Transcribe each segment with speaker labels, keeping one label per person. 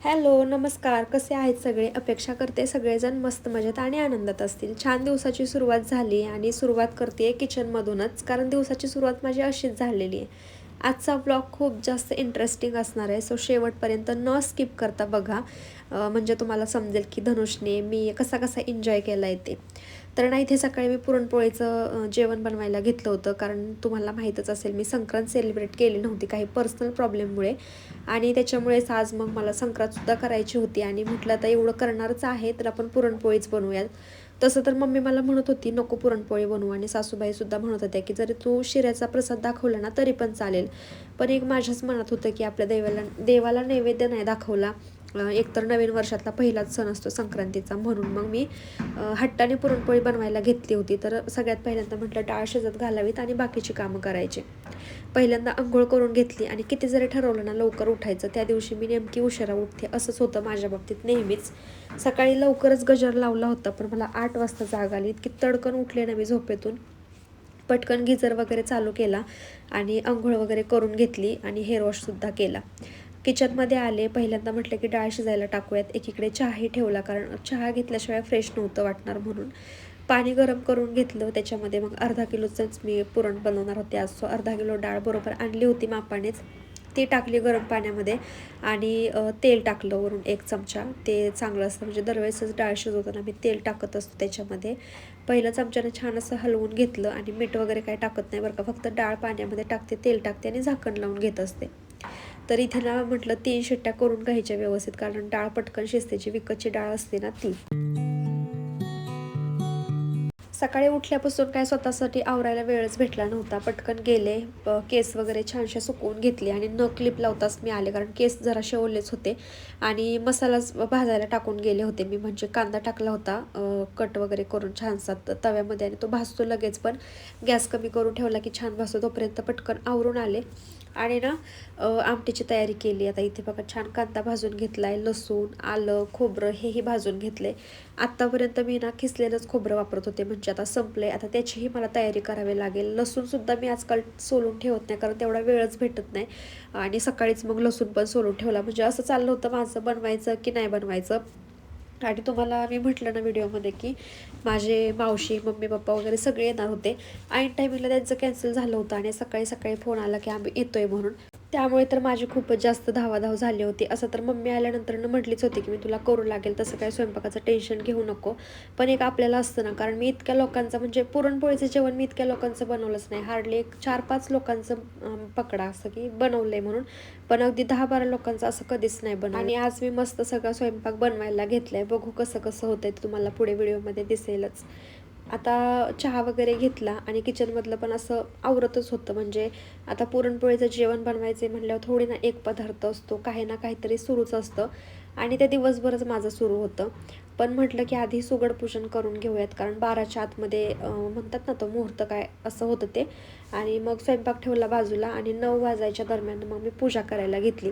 Speaker 1: Hello नमस्कार. कसे आहेत सगळे? अपेक्षा करते सगळेजण मस्त मजेत आणि आनंदात असतील. छान दिवसाची सुरुवात झाली आणि सुरुवात करते किचनमधूनच कारण दिवसाची सुरुवात माझी अशीच झालेली आहे. आजचा ब्लॉग खूप जास्त इंटरेस्टिंग असणार आहे सो शेवटपर्यंत न स्किप करता बघा. म्हणजे तुम्हाला समजेल की धनुषने मी कसा कसा एन्जॉय केला आहे ते. तर ना इथे सकाळी मी पुरणपोळीचं जेवण बनवायला घेतलं होतं. कारण तुम्हाला माहीतच असेल मी संक्रांत सेलिब्रेट केली नव्हती काही पर्सनल प्रॉब्लेममुळे आणि त्याच्यामुळेच आज मग मला संक्रांतसुद्धा करायची होती. आणि म्हटलं आता एवढं करणारच आहे तर आपण पुरणपोळीच बनवूयात. तसं तर मम्मी मला म्हणत होती नको पुरणपोळी बनवू. आणि सासूबाईसुद्धा म्हणत होत्या की जरी तू शिऱ्याचा प्रसाद दाखवला ना तरी पण चालेल. पण एक माझ्याच मनात होतं की आपल्या देवाला देवाला नैवेद्य नाही दाखवला. एकतर नवीन वर्षातला पहिलाच सण असतो संक्रांतीचा म्हणून. मग मी हट्टाने पुरणपोळी बनवायला घेतली होती. तर सगळ्यात पहिल्यांदा म्हटलं डाळ शिजत घालावीत आणि बाकीची कामं करायची. पहिल्यांदा आंघोळ करून घेतली आणि किती जरी ठरवलं ना लवकर उठायचं त्या दिवशी मी नेमकी उशिरा उठते असंच होतं माझ्या बाबतीत नेहमीच. सकाळी लवकरच गजर लावला होता पण मला आठ वाजता जाग आली. इतकी तडकन उठले ना मी झोपेतून. पटकन गिजर वगैरे चालू केला आणि आंघोळ वगैरे करून घेतली आणि हेअर वॉशसुद्धा केला. किचनमध्ये आले पहिल्यांदा म्हटलं की डाळ शिजायला टाकूयात. एकीकडे चहाही ठेवला कारण चहा घेतल्याशिवाय फ्रेश नव्हतं वाटणार म्हणून. पाणी गरम करून घेतलं. त्याच्यामध्ये मग अर्धा किलोचंच मी पुरण बनवणार होते आज. सो अर्धा किलो डाळ बरोबर आणली होती मापानेच. ती टाकली गरम पाण्यामध्ये आणि तेल टाकलं वरून एक चमचा. ते चांगलं असतं. म्हणजे दरवेळेसच डाळ शिजवताना मी तेल टाकत असतो त्याच्यामध्ये. पहिलं चमच्यानं छान असं हलवून घेतलं आणि मीठ वगैरे काय टाकत नाही बरं का. फक्त डाळ पाण्यामध्ये टाकते तेल टाकते आणि झाकण लावून घेत असते. तर इथे ना म्हटलं तीन शिट्ट्या करून घ्यायच्या व्यवस्थित कारण डाळ पटकन शिजते जी विकतची डाळ असते ना ती. सकाळी उठल्यापासून काय स्वतःसाठी आवरायला वेळच भेटला नव्हता. पटकन गेले केस वगैरे छानशा सुकवून घेतले आणि न क्लिप लावताच मी आले कारण केस जरा शेवलेच होते आणि मसालाच भाजायला टाकून गेले होते मी. म्हणजे कांदा टाकला होता कट वगैरे करून छानसा तव्यामध्ये आणि तो भाजतो लगेच. पण गॅस कमी करून ठेवला की छान भाजतो तोपर्यंत पटकन आवरून आले आणि ना आमटीची तयारी केली. आता इथे बघा छान कांदा भाजून घेतला आहे लसूण आलं खोबरं हेही भाजून घेतले आत्तापर्यंत मी ना खिसलेलंच खोबरं वापरत होते. म्हणजे आता संपले आता त्याचीही मला तयारी करावी लागेल. लसूणसुद्धा मी आजकाल सोलून ठेवत नाही कारण तेवढा वेळच भेटत नाही. आणि सकाळीच मग लसूण पण सोलून ठेवला. म्हणजे असं चाललं होतं माझं बनवायचं की नाही बनवायचं. आणि तुम्हाला मी म्हटलं ना व्हिडिओमध्ये की माझे मावशी मम्मी पप्पा वगैरे सगळे येणार होते. ऐन टायमिंगला त्यांचं कॅन्सल झालं होतं आणि सकाळी सकाळी फोन आला की आम्ही येतोय म्हणून. त्यामुळे तर माझी खूपच जास्त धावाधाव झाली होती. असं तर मम्मी आल्यानंतर म्हटलीच होती की मी तुला करू लागेल तसं काही स्वयंपाकाचं टेन्शन घेऊ नको. पण एक आपल्याला असतं ना कारण मी इतक्या लोकांचं म्हणजे पुरणपोळीचं जेवण मी इतक्या लोकांचं बनवलंच नाही. हार्डली एक चार पाच लोकांचं पकडा असं की बनवलं आहे म्हणून. पण अगदी दहा बारा लोकांचं असं कधीच नाही बनवलं. आणि आज मी मस्त सगळा स्वयंपाक बनवायला घेतला आहे बघू कसं कसं होतं आहे तुम्हाला पुढे व्हिडिओमध्ये दिसेलच. आता चहा वगैरे घेतला आणि किचनमधलं पण असं आवरतच होतं. म्हणजे आता पुरणपोळीचं जेवण बनवायचे म्हणल्यावर थोडी ना एक पदार्थ असतो काही ना काहीतरी सुरूच असतं. आणि ते दिवसभरच माझं सुरू होतं. पण म्हटलं की आधी सुगड पूजन करून घेऊयात कारण बाराच्या आतमध्ये म्हणतात ना तो मुहूर्त काय असं होतं ते. आणि मग स्वयंपाक ठेवला बाजूला आणि नऊ वाजायच्या दरम्यान मग मी पूजा करायला घेतली.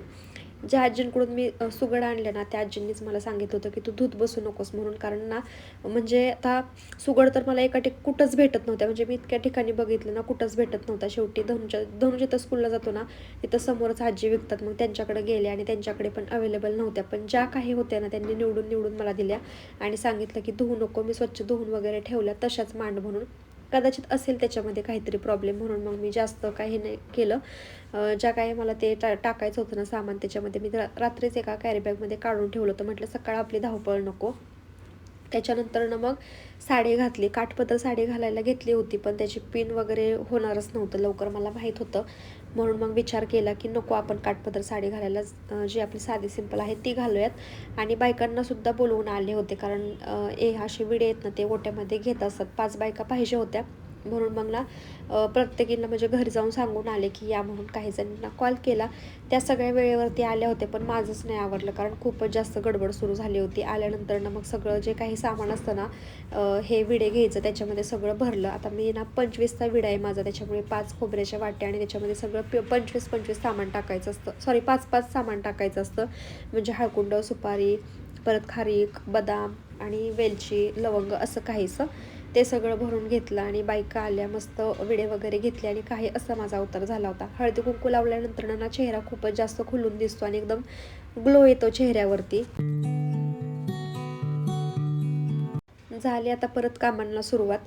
Speaker 1: ज्या आजींकडून मी सुगड आणले ना त्या आजींनीच मला सांगितलं होतं की तू धूत बसू नकोस म्हणून. कारण ना म्हणजे आता सुगड तर मला एका ठिक कुठंच भेटत नव्हत्या. म्हणजे मी इतक्या ठिकाणी बघितलं ना कुठंच भेटत नव्हता शेवटी. धनुच्या धनु जिथं स्कूलला जातो ना तिथं समोरच आजी विकतात. मग त्यांच्याकडे गेले आणि त्यांच्याकडे पण अवेलेबल नव्हत्या. पण ज्या काही होत्या ना त्यांनी निवडून निवडून मला दिल्या आणि सांगितलं की धुवू नको मी स्वच्छ धुवून वगैरे ठेवल्या तशाच मांड म्हणून. कदाचित असेल त्याच्यामध्ये काहीतरी प्रॉब्लेम म्हणून मग मी जास्त काही नाही केलं. ज्या काही मला ते टा टाकायचं होतं ना सामान त्याच्यामध्ये मी रात्रीच एका कॅरीबॅगमध्ये काढून ठेवलं होतं. म्हटलं सकाळ आपली धावपळ नको. त्याच्यानंतर ना मग साडी घातली. काठपदर साडी घालायला घेतली होती पण त्याची पिन वगैरे होणारच नव्हतं लवकर मला माहीत होतं. म्हणून मग विचार केला की नको आपण काठपदर साडी घालायला जी आपली साधी सिंपल आहे ती घालूयात. आणि बायकांना सुद्धा बोलवून आले होते कारण ए असे विडे आहेत ना ते ओट्यामध्ये घेत असतात पाच बायका पाहिजे होत्या. म्हणून मग ना प्रत्येकींना म्हणजे घरी जाऊन सांगून आले की या म्हणून काही जणींना कॉल केला. त्या सगळ्या वेळेवरती आल्या होत्या पण माझंच नाही आवडलं कारण खूपच जास्त गडबड सुरू झाली होती. आल्यानंतर ना मग सगळं जे काही सामान असतं ना हे विडे घ्यायचं त्याच्यामध्ये सगळं भरलं. आता मी ना पंचवीसचा विडा आहे माझा त्याच्यामुळे पाच खोबऱ्याच्या वाट्या आणि त्याच्यामध्ये सगळं प पंचवीस पंचवीस सामान टाकायचं असतं. सॉरी पाच पाच सामान टाकायचं असतं. म्हणजे हळकुंड सुपारी परत खारीक बदाम आणि वेलची लवंग असं काहीसं. ते सगळं भरून घेतलं आणि बायका आल्या मस्त विडे वगैरे घेतले आणि काही असा माझा अवतार झाला होता. हळदी कुंकू लावल्यानंतर ना चेहरा खूपच जास्त खुलून दिसतो आणि एकदम ग्लो येतो चेहऱ्यावरती. झाली आता परत कामांना सुरुवात.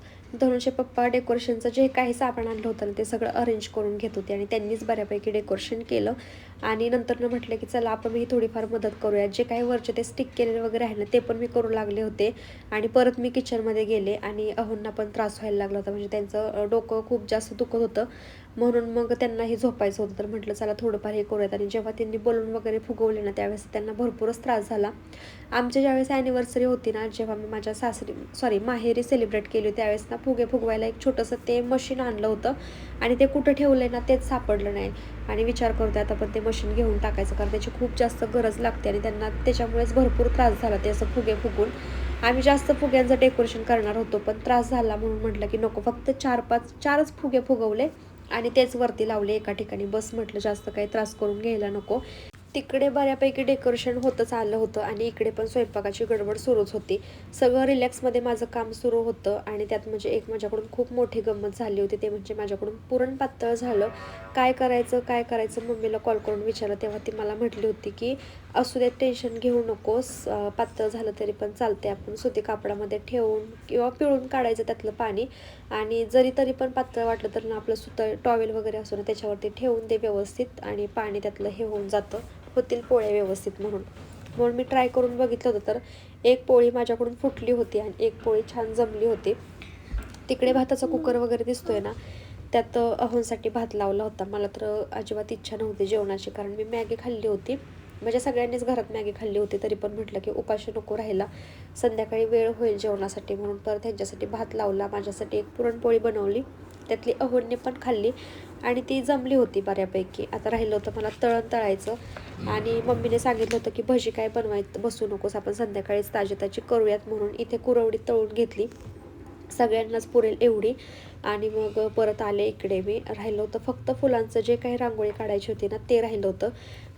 Speaker 1: धनुषे पप्पा डेकोरेशनचं जे काही सामान आणलं होतं ना ते सगळं अरेंज करून घेत होते आणि त्यांनीच बऱ्यापैकी डेकोरेशन केलं. आणि नंतर म्हटलं की चला आपण मी थोडीफार मदत करूया. जे काही वरचे ते स्टिक केलेले वगैरे आहे ना ते पण मी करू लागले होते. आणि परत मी किचनमध्ये गेले आणि अहोंना पण त्रास व्हायला लागला होता. म्हणजे त्यांचं डोकं खूप जास्त दुखत होतं. म्हणून मग त्यांनाही झोपायचं होतं. तर म्हटलं चला थोडंफार हे करूयात. आणि जेव्हा त्यांनी बलून वगैरे फुगवले ना त्यावेळेस त्यांना भरपूरच त्रास झाला. आमच्या ज्यावेळेस ॲनिव्हर्सरी होती ना जेव्हा मी माझ्या सासरी सॉरी माहेरी सेलिब्रेट केली होती त्यावेळेस ना फुगे फुगवायला एक छोटंसं ते मशीन आणलं होतं. आणि ते कुठं ठेवलं ना तेच सापडलं नाही. आणि विचार करतो आता पण ते मशीन घेऊन टाकायचं कारण त्याची खूप जास्त गरज लागते आणि त्यांना त्याच्यामुळेच भरपूर त्रास झाला ते असं फुगे फुगून. आम्ही जास्त फुग्यांचं डेकोरेशन करणार होतो पण त्रास झाला म्हणून म्हटलं की नको फक्त चार पाच चारच फुगे फुगवले आणि तेच वरती लावले एका ठिकाणी. बस म्हटलं जास्त काही त्रास करून घ्यायला नको. तिकडे बऱ्यापैकी डेकोरेशन होतंच आलं होतं आणि इकडे पण स्वयंपाकाची गडबड सुरूच होती. सगळं रिलॅक्समध्ये माझं काम सुरू होतं आणि त्यात म्हणजे एक माझ्याकडून खूप मोठी गंमत झाली होती ते म्हणजे माझ्याकडून पुरण पातळ झालं. काय करायचं काय करायचं मम्मीला कॉल करून विचारलं तेव्हा ती मला म्हटली होती की असू देत टेन्शन घेऊ नकोस. पातळ झालं तरी पण चालते आपण सुती कापडामध्ये ठेवून किंवा पिळून काढायचं त्यातलं पाणी. आणि जरी तरी पण पातळ वाटलं तर ना आपलं सुतं टॉवेल वगैरे असून ना त्याच्यावरती ठेवून दे व्यवस्थित आणि पाणी त्यातलं हे होऊन जातं. होतील पोळ्या व्यवस्थित म्हणून. म्हणून मी ट्राय करून बघितलं होतं तर एक पोळी माझ्याकडून फुटली होती आणि एक पोळी छान जमली होती. तिकडे भाताचा कुकर वगैरे दिसतोय ना त्यात अहोंसाठी भात लावला होता. मला तर अजिबात इच्छा नव्हती जेवणाची कारण मी मॅगी खाल्ली होती. म्हणजे सगळ्यांनीच घरात मॅगी खाल्ली होती तरी पण म्हटलं की उपाशी नको राहिला संध्याकाळी वेळ होईल जेवणासाठी म्हणून परत त्यांच्यासाठी भात लावला. माझ्यासाठी एक पुरणपोळी बनवली. त्यातली अहोंनी पण खाल्ली. आणि ती जमली होती बऱ्यापैकी. आता राहिलं होतं मला तळण तळायचं. आणि मम्मीने सांगितलं होतं की भजी काय बनवायचं? बसू नकोस आपण संध्याकाळीच ताजी ताजी करूयात. म्हणून इथे कुरवडी तळून घेतली. सगळ्यांनाच पुरेल एवढी. आणि मग परत आले इकडे मी. राहिलं होतं फक्त फुलांचं जे काही रांगोळी काढायची होती ना ते राहिलं होतं.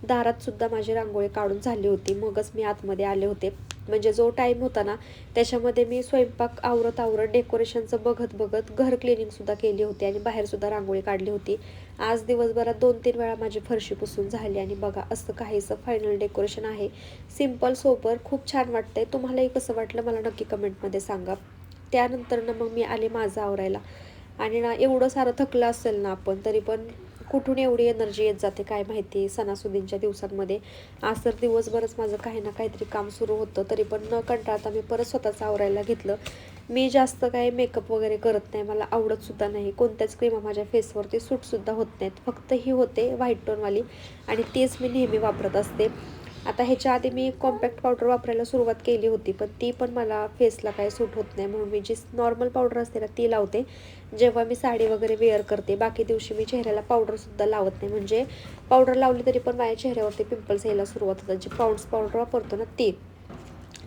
Speaker 1: दारात सुद्धा माझी रांगोळी काढून झाली होती. मगच मी आतमध्ये आले होते. म्हणजे जो टाईम होता ना त्याच्यामध्ये मी स्वयंपाक आवरत आवरत डेकोरेशनचं बघत बघत घर क्लिनिंगसुद्धा केली होती आणि बाहेरसुद्धा रांगोळी काढली होती. आज दिवसभरात दोन तीन वेळा माझी फरशी पुसून झाली आणि बघा असं काहीसं फायनल डेकोरेशन आहे. सिंपल सोबर खूप छान वाटतंय. तुम्हालाही कसं वाटलं मला नक्की कमेंटमध्ये सांगा. त्यानंतर ना मग मी आले माझं आवरायला. आणि ना एवढं सारं थकलं असेल ना आपण तरी पण कुठून एवढी एनर्जी येत जाते काय माहिती? सणासुदींच्या दिवसांमध्ये आज तर दिवसभरच माझं काही ना काहीतरी काम सुरू होतं तरी पण न कंटाळता मी परत स्वतःच आवरायला घेतलं. मी जास्त काही मेकअप वगैरे करत नाही मला आवडतसुद्धा नाही. कोणत्याच क्रीमा माझ्या फेसवरती सूटसुद्धा होत नाहीत. फक्त ही होते व्हाईट टोनवाली आणि तीच मी नेहमी वापरत असते. आता ह्याच्या आधी मी कॉम्पॅक्ट पावडर वापरायला सुरुवात केली होती पण ती पण मला फेसला काही सूट होत नाही म्हणून मी जी नॉर्मल पावडर असते ना ती लावते. जेव्हा मी साडी वगैरे वेअर करते बाकी दिवशी मी चेहऱ्याला पावडरसुद्धा लावत नाही. म्हणजे पावडर लावली तरी पण माझ्या चेहऱ्यावरती पिंपल्स यायला सुरुवात होतात. जी पाऊंड्स पावडर वापरतो ना ती.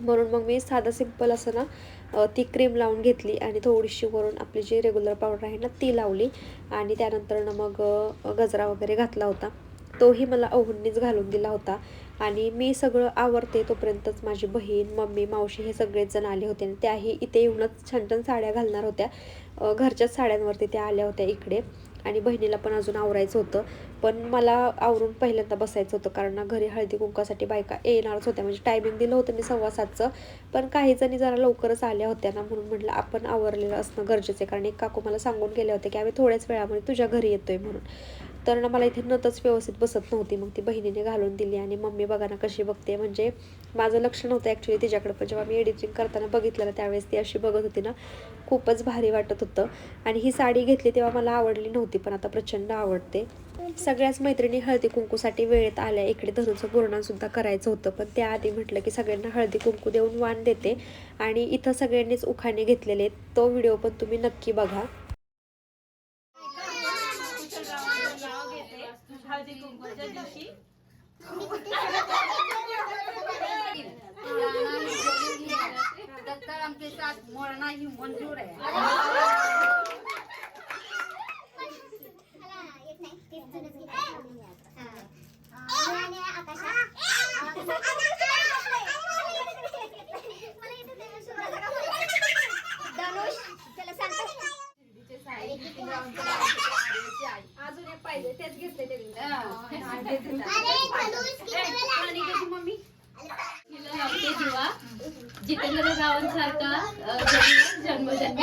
Speaker 1: म्हणून मग मी साधं सिंपल असं ना ती क्रीम लावून घेतली आणि थोडीशी वरून आपली जी रेग्युलर पावडर आहे ना ती लावली. आणि त्यानंतर ना मग गजरा वगैरे घातला होता. तोही मला ओव्हननीच घालून दिला होता. आणि मी सगळं आवरते तोपर्यंतच माझी बहीण मम्मी मावशी हे सगळेच जण आले होते. आणि त्याही इथे येऊनच छान छान साड्या घालणार होत्या. घरच्याच साड्यांवरती त्या आल्या होत्या इकडे. आणि बहिणीला पण अजून आवरायचं होतं. पण मला आवरून पहिल्यांदा बसायचं होतं. कारण ना घरी हळदी कुंकासाठी बायका येणारच होत्या. म्हणजे टायमिंग दिलं होतं मी सव्वा सातचं. पण काही जणी जरा लवकरच आल्या होत्या ना म्हणून म्हटलं आपण आवरलेलं असणं गरजेचं आहे. कारण एक काकू मला सांगून गेले होते की आम्ही थोड्याच वेळामध्ये तुझ्या घरी येतोय म्हणून. तर ना मला इथे नतच व्यवस्थित बसत नव्हती. मग ती बहिणीने घालून दिली आणि मम्मी बघा ना कशी बघते. म्हणजे माझं लक्ष नव्हतं ॲक्च्युली तिच्याकडे. पण जेव्हा मी एडिटिंग करताना बघितलं त्यावेळेस ती अशी बघत होती ना खूपच भारी वाटत होतं. आणि ही साडी घेतली तेव्हा मला आवडली नव्हती पण आता प्रचंड आवडते. सगळ्याच मैत्रिणी हळदी कुंकूसाठी वेळेत आल्या. इकडे धरूचं पूर्णसुद्धा करायचं होतं. पण त्याआधी म्हटलं की सगळ्यांना हळदी कुंकू देऊन वाण देते. आणि इथं सगळ्यांनीच उखाणे घेतलेले तो व्हिडिओ पण तुम्ही नक्की बघा
Speaker 2: हळदी कुंकवाच्या दिवशी?
Speaker 3: दत्ताराम के साथ मरना ही मंजूर है
Speaker 2: अजून एक पाहिजे तेच घेतले
Speaker 3: आणि त्याची मम्मी
Speaker 2: जन्मजन्मी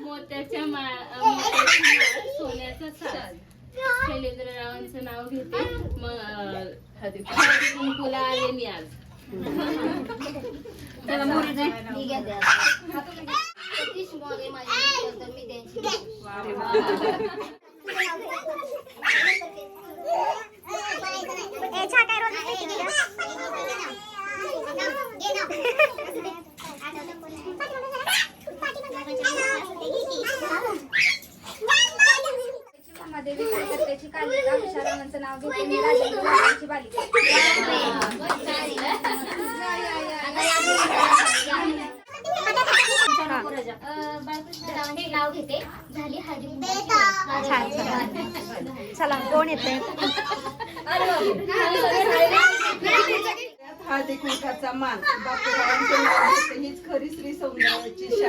Speaker 2: मोत्याच्या माळ मोत्याची माळ सोन्याचा साज. शैलेंद्ररावांचं नाव घेते. मग कुंकूला आले मी आज.
Speaker 3: मी त्यांची. बाळकृष्णरावांचे नाव घेते झाली हळदी
Speaker 1: छान छान चला कोण येते
Speaker 4: हळदी कुंकाचा मान बापूरावांचे हीच खरी श्री सौंदर्याची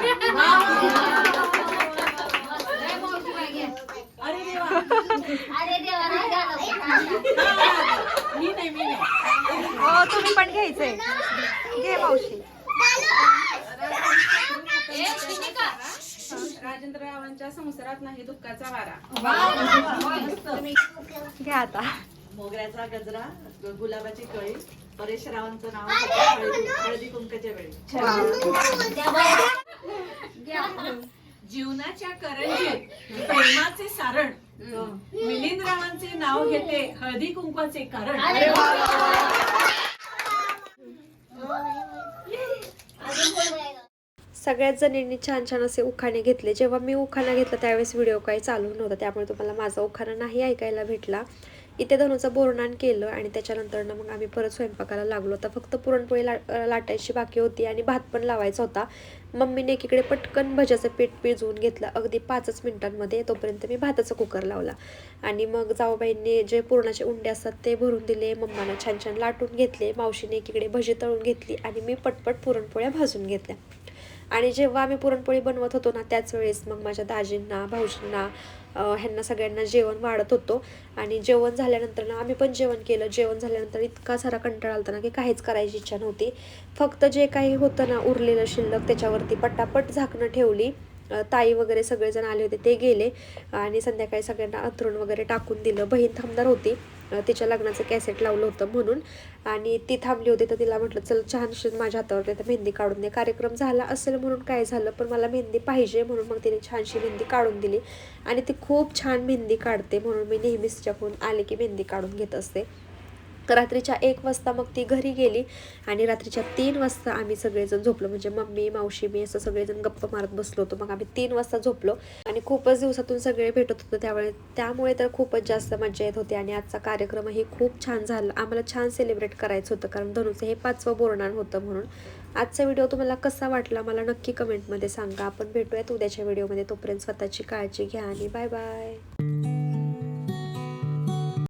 Speaker 3: अरे देवा. नाही.
Speaker 4: मी नाही मी नाही.
Speaker 1: हो तुम्ही पण घ्यायचंय. घे मावशी
Speaker 4: राजेंद्ररावांच्या संसारात नाही दुःखाचा वारा.
Speaker 1: घ्या आता.
Speaker 5: मोगऱ्याचा गजरा गुलाबाची कळी परेशरावांचं नाव होतं हळदी कुंकाच्या वेळी.
Speaker 4: जीवनाच्या करंजीत प्रेमाचे सारण. मिलिंदरावांचे नाव घेते हळदी कुंकवाचे कारण.
Speaker 1: सगळ्याच जणींनी छान छान असे उखाणे घेतले. जेव्हा मी उखाणा घेतला त्यावेळेस व्हिडिओ काही चालू नव्हता. त्यामुळे तुम्हाला माझा उखाणा नाही ऐकायला भेटला. इथे धनुचं बोरणान केलं आणि त्याच्यानंतरनं मग आम्ही परत स्वयंपाकाला लागलो. आता फक्त पुरणपोळी ला लाटायची बाकी होती आणि भात पण लावायचा होता. मम्मीने एकीकडे पटकन भज्याचं पीठ पिजवून घेतलं. अगदी पाचच मिनिटांमध्ये तोपर्यंत मी भाताचा कुकर लावला. आणि मग जाऊबाईंनी जे पुरणाचे उंडे असतात ते भरून दिले. मम्मानं छान छान लाटून घेतले. मावशीने एकीकडे भजी तळून घेतली आणि मी पटपट पुरणपोळ्या भाजून घेतल्या. आणि जेव्हा आम्ही पुरणपोळी बनवत होतो ना त्याच वेळेस मग माझ्या दाजींना भाऊजींना ह्यांना सगळ्यांना जेवण वाढत होतो. आणि जेवण झाल्यानंतर ना आम्ही पण जेवण केलं. जेवण झाल्यानंतर इतका सारा कंटाळा आलता ना की काहीच करायची इच्छा नव्हती. फक्त जे काही होतं ना उरलेलं शिल्लक त्याच्यावरती पटापट झाकणं ठेवली. ताई वगैरे सगळेजण आले होते ते गेले. आणि संध्याकाळी सगळ्यांना अंथरूण वगैरे टाकून दिलं. बहीण थांबणार होती. तिच्या लग्नाचं कॅसेट लावलं होतं म्हणून. आणि ती थांबली होती तर तिला म्हटलं चल छानशी माझ्या हातावर तर मेहंदी काढून दे. कार्यक्रम झाला असेल म्हणून काय झालं पण मला मेहंदी पाहिजे म्हणून मग तिने छानशी मेहंदी काढून दिली. आणि ती खूप छान मेहंदी काढते म्हणून मी नेहमीच तिच्याकडून आले की मेहंदी काढून घेत असते. रात्रीच्या एक वाजता मग ती घरी गेली आणि रात्रीच्या तीन वाजता आम्ही सगळेजण झोपलो. म्हणजे मम्मी मावशी मी असं सगळेजण गप्पा मारत बसलो होतो. मग आम्ही तीन वाजता झोपलो आणि खूपच दिवसातून सगळे भेटत होतो त्यावेळेस. त्यामुळे तर खूपच जास्त मजा येत होती आणि आजचा कार्यक्रमही खूप छान झाला. आम्हाला छान सेलिब्रेट करायचं होतं कारण धनुचं हे पाचवं बोरणार होतं म्हणून. आजचा व्हिडिओ तुम्हाला कसा वाटला मला नक्की कमेंटमध्ये सांगा. आपण भेटूयात उद्याच्या व्हिडिओमध्ये. तोपर्यंत स्वतःची काळजी घ्या आणि बाय बाय.